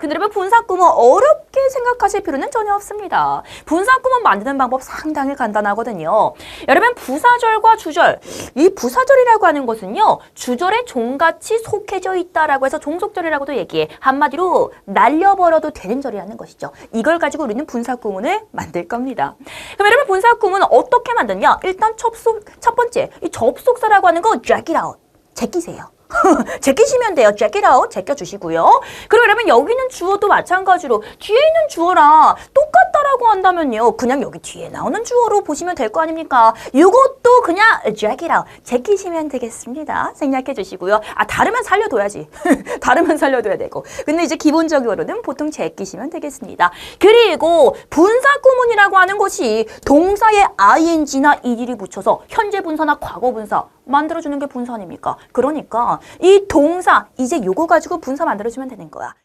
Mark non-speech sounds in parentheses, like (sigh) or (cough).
근데 여러분 분사구문 어렵게 생각하실 필요는 전혀 없습니다. 분사구문 만드는 방법 상당히 간단하거든요. 여러분 부사절과 주절, 이 부사절이라고 하는 것은요. 주절에 종같이 속해져 있다라고 해서 종속절이라고도 얘기해. 한마디로 날려버려도 되는 절이라는 것이죠. 이걸 가지고 우리는 분사구문을 만들 겁니다. 그럼 여러분 분사구문은 어떻게 만드냐? 일단 접속, 첫 번째 이 접속사라고 하는 거 check it out. 제끼세요. (laughs) 제끼시면 돼요. check it out. 제껴주시고요. 그리고 여러분 여기 있는 주어도 마찬가지로 뒤에 있는 주어랑 똑 같다라고 한다면요. 그냥 여기 뒤에 나오는 주어로 보시면 될 거 아닙니까? 이것도 그냥 check it out. 제끼시면 되겠습니다. 생략해 주시고요. 아 다르면 살려둬야지. (laughs) 다르면 살려둬야 되고. 근데 이제 기본적으로는 보통 제끼시면 되겠습니다. 그리고 분사 구문이라고 하는 것이 동사에 ing나 ed를 붙여서 현재 분사나 과거 분사 만들어주는 게 분사 아닙니까? 그러니까 이 동사 이제 요거 가지고 분사 만들어주면 되는 거야.